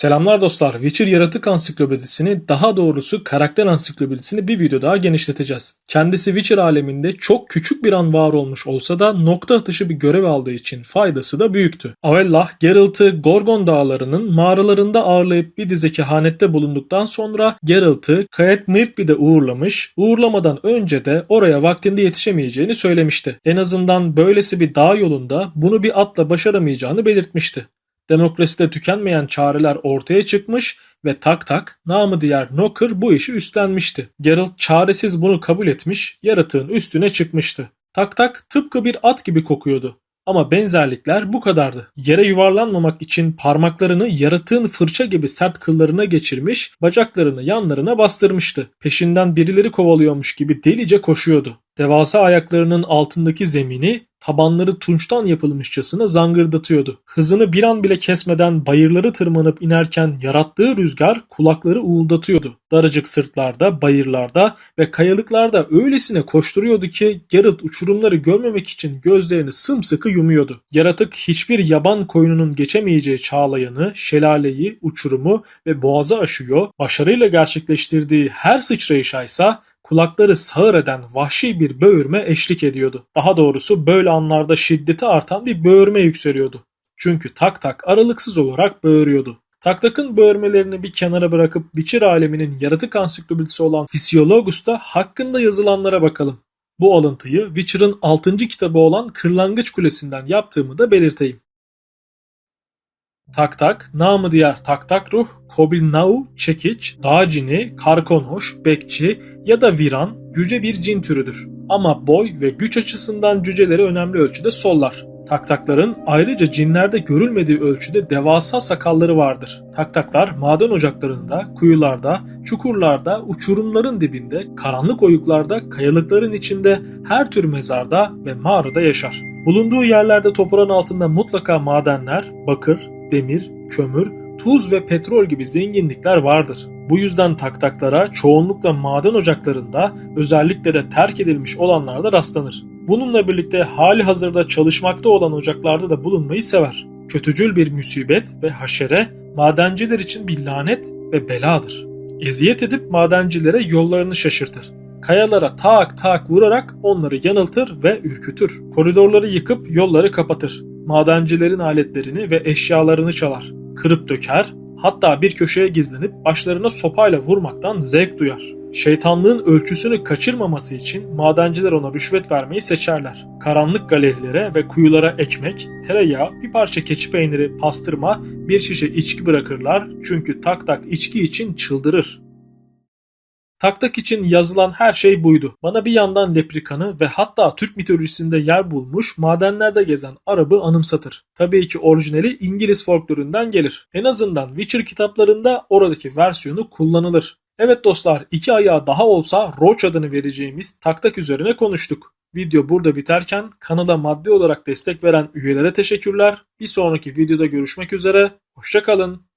Selamlar dostlar. Witcher Yaratık Ansiklopedisini, daha doğrusu karakter ansiklopedisini bir video daha genişleteceğiz. Kendisi Witcher aleminde çok küçük bir an var olmuş olsa da nokta atışı bir görev aldığı için faydası da büyüktü. Avellah, Geralt'ı Gorgon dağlarının mağaralarında ağırlayıp bir dizi kehanette bulunduktan sonra Geralt'ı Kaet Mirkbi'de uğurlamış, uğurlamadan önce de oraya vaktinde yetişemeyeceğini söylemişti. En azından böylesi bir dağ yolunda bunu bir atla başaramayacağını belirtmişti. Demokraside tükenmeyen çareler ortaya çıkmış ve tak tak namı diğer Knocker bu işi üstlenmişti. Geralt çaresiz bunu kabul etmiş, yaratığın üstüne çıkmıştı. Tak tak tıpkı bir at gibi kokuyordu. Ama benzerlikler bu kadardı. Yere yuvarlanmamak için parmaklarını yaratığın fırça gibi sert kıllarına geçirmiş, bacaklarını yanlarına bastırmıştı. Peşinden birileri kovalıyormuş gibi delice koşuyordu. Devasa ayaklarının altındaki zemini tabanları tunçtan yapılmışçasına zangırdatıyordu. Hızını bir an bile kesmeden bayırları tırmanıp inerken yarattığı rüzgar kulakları uğuldatıyordu. Daracık sırtlarda, bayırlarda ve kayalıklarda öylesine koşturuyordu ki Geralt uçurumları görmemek için gözlerini sımsıkı yumuyordu. Yaratık hiçbir yaban koyununun geçemeyeceği çağlayanı, şelaleyi, uçurumu ve boğazı aşıyor, başarıyla gerçekleştirdiği her sıçrayışa ise kulakları sağır eden vahşi bir böğürme eşlik ediyordu. Daha doğrusu böyle anlarda şiddeti artan bir böğürme yükseliyordu. Çünkü tak tak aralıksız olarak böğürüyordu. Tak takın böğürmelerini bir kenara bırakıp Witcher aleminin yaratık ansiklopedisi olan Physiologus'ta hakkında yazılanlara bakalım. Bu alıntıyı Witcher'ın 6. kitabı olan Kırlangıç Kulesi'nden yaptığımı da belirteyim. Tak tak, namı diğer tak tak ruh, kobilnau, çekiç, dağ cini, karkonoş, bekçi ya da viran cüce bir cin türüdür. Ama boy ve güç açısından cüceleri önemli ölçüde sollar. Taktakların ayrıca cinlerde görülmediği ölçüde devasa sakalları vardır. Taktaklar maden ocaklarında, kuyularda, çukurlarda, uçurumların dibinde, karanlık oyuklarda, kayalıkların içinde, her tür mezarda ve mağarada yaşar. Bulunduğu yerlerde toprağın altında mutlaka madenler, bakır, demir, kömür, tuz ve petrol gibi zenginlikler vardır. Bu yüzden taktaklara çoğunlukla maden ocaklarında özellikle de terk edilmiş olanlarda rastlanır. Bununla birlikte hali hazırda çalışmakta olan ocaklarda da bulunmayı sever. Kötücül bir musibet ve haşere madenciler için bir lanet ve beladır. Eziyet edip madencilere yollarını şaşırtır. Kayalara tak tak vurarak onları yanıltır ve ürkütür. Koridorları yıkıp yolları kapatır. Madencilerin aletlerini ve eşyalarını çalar. Kırıp döker, hatta bir köşeye gizlenip başlarına sopayla vurmaktan zevk duyar. Şeytanlığın ölçüsünü kaçırmaması için madenciler ona rüşvet vermeyi seçerler. Karanlık galerilere ve kuyulara ekmek, tereyağı, bir parça keçi peyniri, pastırma, bir şişe içki bırakırlar çünkü tak tak içki için çıldırır. Taktak için yazılan her şey buydu. Bana bir yandan leprikanı ve hatta Türk mitolojisinde yer bulmuş madenlerde gezen Arap'ı anımsatır. Tabii ki orijinali İngiliz folklorundan gelir. En azından Witcher kitaplarında oradaki versiyonu kullanılır. Evet dostlar iki ayağı daha olsa Roach adını vereceğimiz taktak üzerine konuştuk. Video burada biterken kanala maddi olarak destek veren üyelere teşekkürler. Bir sonraki videoda görüşmek üzere. Hoşçakalın.